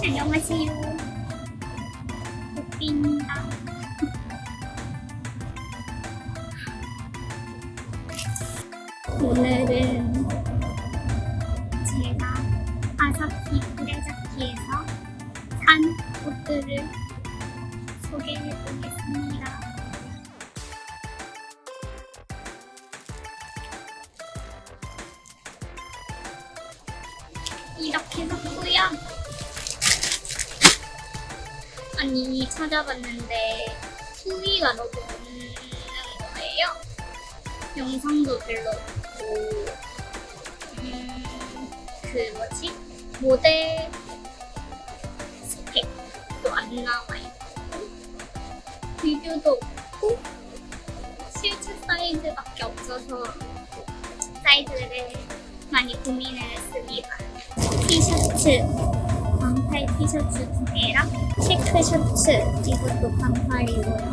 안녕하세요. 도삐입니다. 오늘은 제가 아사키 구레자키에서 산 옷들을 소개해 보겠습니다. 이렇게 샀고요. 아니 찾아봤는데 후기가 너무 없는 거예요. 영상도 별로 없고 음, 그 뭐지 모델 스펙도 안 나와 있고 리뷰도 없고 실제 사이즈밖에 없어서 사이즈를 많이 고민을 했습니다. 티셔츠 반팔 티셔츠 두 개랑 체크 셔츠 이것도 반팔이고요.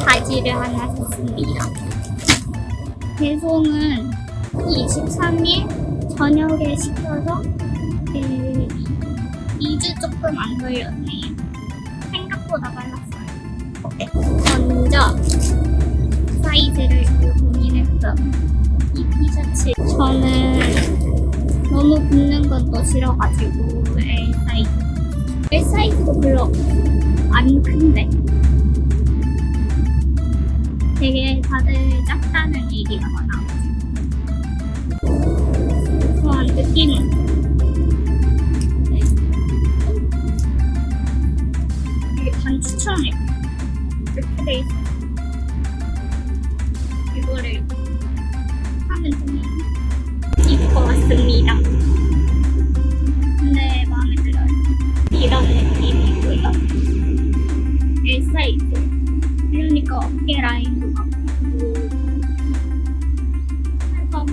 바지를 하나 샀습니다. 배송은 23일 저녁에 시켜서 그 2주 조금 안 걸렸네요. 생각보다 빨랐어요. 먼저 사이즈를 고민했던 이 티셔츠 저는 너무 붙는 건 또 싫어가지고 L 사이 즈 L 사이즈도 별로 안 큰데? 되게 다들 작다는 얘기가 많아. 저한 느낌 사이즈 그러니까 어깨 라인도 같고 팔감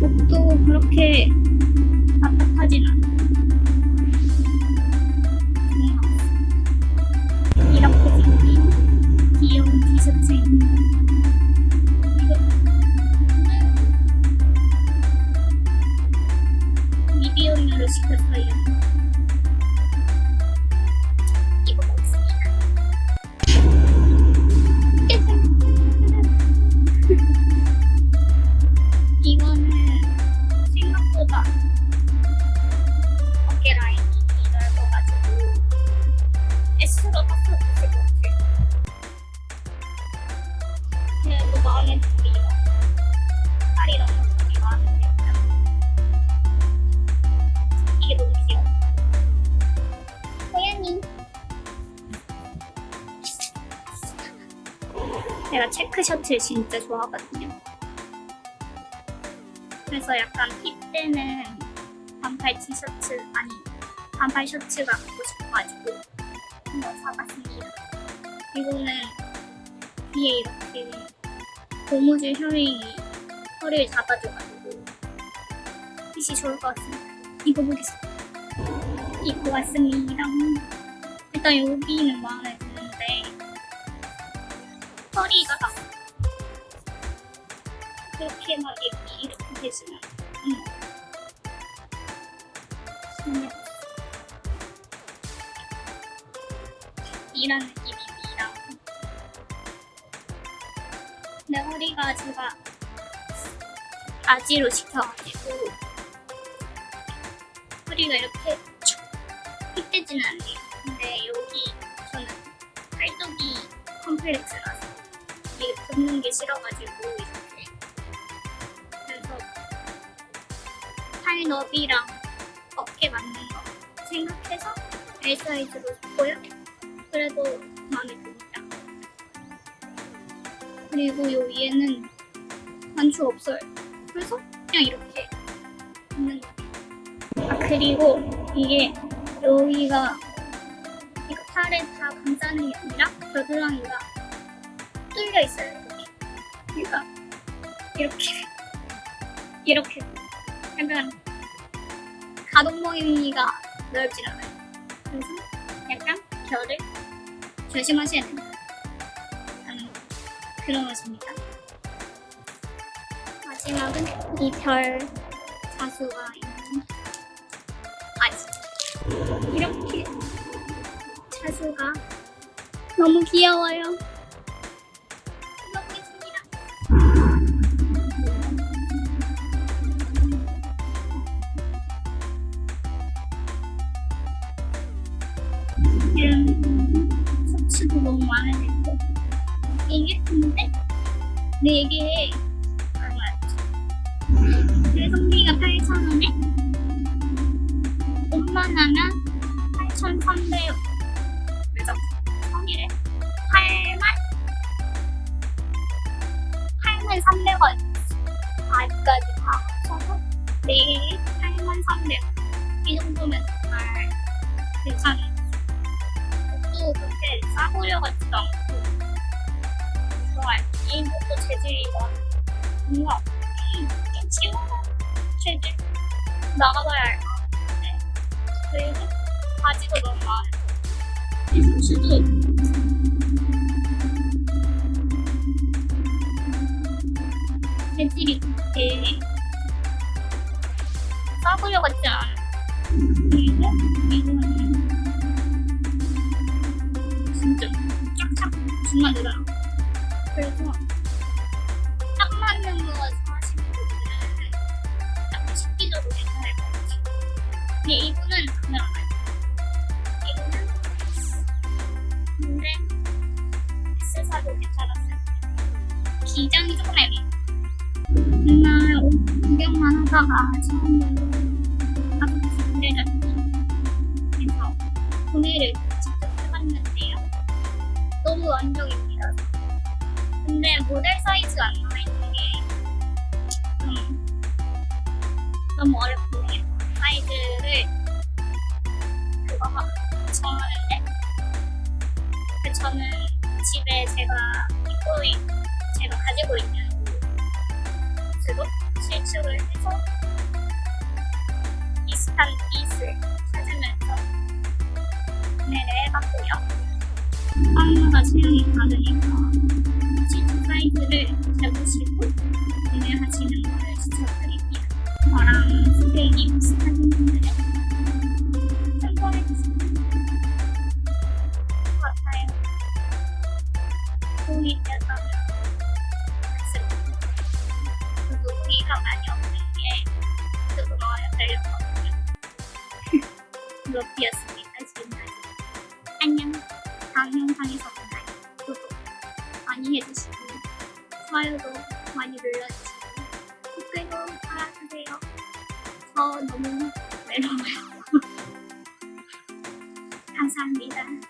옷도 그렇게 답답하진 않아 좋은 것 같습니다. 이렇게 생긴 귀여운 티셔츠입니다 미디엄으로 시켰어요 어깨 라인이 넓어가지고 S로 샀어도 될것 같아요. 그래도 마음에 들어요. 살이 너무 되게 마음에 들어요. 이게 너무 귀여워. 고양이. 제가 체크 셔츠 진짜 좋아하거든요. 그래서 약간 핏 때는 반팔 티셔츠 아니 반팔 셔츠가 갖고 싶어가지고 한번 사봤습니다. 이거는 뒤에 이렇게 고무줄 혈이 허리를 잡아줘가지고 핏이 좋을 것 같습니다. 입어보겠습니다. 입고 왔습니다. 일단 여기는 마음에 드는데 허리가 그렇게 막 이렇게, 음. 이런 느낌입니다. 근데 허리가 제가 아지로 시켜가지고 허리가 이렇게 쭉 핏되지는 않네요. 근데 여기 저는 팔뚝이 컴플렉스라서 이게 붙는 게 싫어가지고 팔 너비랑 어깨 맞는 거 생각해서 L 사이즈로 샀고요. 그래도 마음에 듭니다. 그리고 요 위에는 단추 없어요. 그래서 그냥 이렇게 있는 거. 아 그리고 이게 여기가 이거 팔에 다 감싸는 게 아니라 겨드랑이가 뚫려 있어요. 이렇게. 그러니까 이렇게 이렇게 약간 가동범위가 넓진 않아요. 그래서 약간 결을 조심하셔야 됩니다. 라는 그런 것입니다. 마지막은 이 별 자수가 있는 바지. 이렇게 자수가 너무 귀여워요. 수치도 너무 이게 근데 네 이게 얼마였지? 배송비가 8,000원에 5만 하면 8,300원 그래서 성일에 8만? 8만 300원. 아직까지 다 합쳐서 내일 8만 300원. 이 정도면 정말 괜찮은 또 그렇게 싸구려 같지도 않고 정말 이 옷도 재질이 뭔가 음, 좀 시원한 재질 나가봐야 알것 같은데 그리고 바지도 너무 많아요. 이 소스도 재질이 되게 싸구려 같지 않아요. 그리고 이거는 정말 늘어요. 그래서 딱 맞는 거 좋아하시는 분들은 딱 식기적으로 괜찮을 것 같아요. 근데 이분은 그냥 안 해요. 이분은 근데 S사도 괜찮았어요. 기장이 조금 애매해요. 맨날 옷 구경만 하다가 처음으로 가끔씩 그래졌지. 그래서 해봤는데요. 너무 완벽입니다. 근데 모델 사이즈가 안 나와 있는 게좀 너무 어렵네요. 사이즈를 그거 막 정하는데 그 저는 집에 제가 빵마다 체형이 다르니까 실제 사이즈를 잡으시고 구매하시는 거를 추천드립니다. 저랑 스펙이 비슷하신 어려웠거든요. 루피였습니다, 좋아요도 많이 눌러주시고 댓글도 달아주세요. 저 너무 외로워요. 감사합니다.